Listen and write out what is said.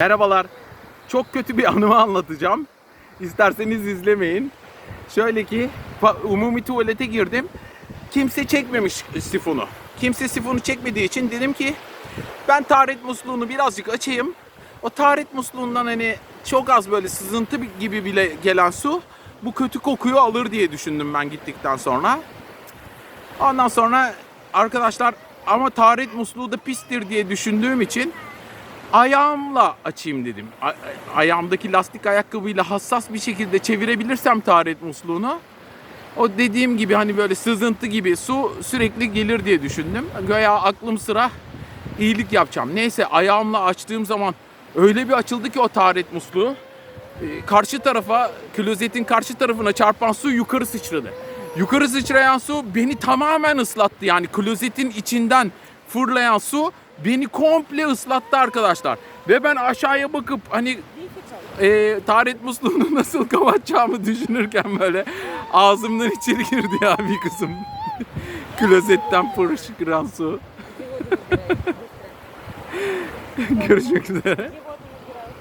Merhabalar. Çok kötü bir anımı anlatacağım. İsterseniz izlemeyin. Şöyle ki umumi tuvalete girdim. Kimse çekmemiş sifonu. Kimse sifonu çekmediği için dedim ki ben taharet musluğunu birazcık açayım. O taharet musluğundan hani çok az böyle sızıntı gibi bile gelen su bu kötü kokuyu alır diye düşündüm ben gittikten sonra. Ondan sonra arkadaşlar ama taharet musluğu da pistir diye düşündüğüm için ayağımla açayım dedim. A- ayağımdaki lastik ayakkabıyla hassas bir şekilde çevirebilirsem taharet musluğunu o dediğim gibi hani böyle sızıntı gibi su sürekli gelir diye düşündüm. Göya aklım sıra iyilik yapacağım. Neyse ayağımla açtığım zaman öyle bir açıldı ki o taharet musluğu. Ee, Karşı tarafa, klozetin karşı tarafına çarpan su yukarı sıçradı. Yukarı sıçrayan su beni tamamen ıslattı. Yani klozetin içinden fırlayan su beni komple ıslattı arkadaşlar. Ve ben aşağıya bakıp hani e, taharet musluğunu nasıl kapatacağımı düşünürken böyle ağzımdan içeri girdi ya bir kısım. Klozetten fırışkıran su. Görüşmek üzere.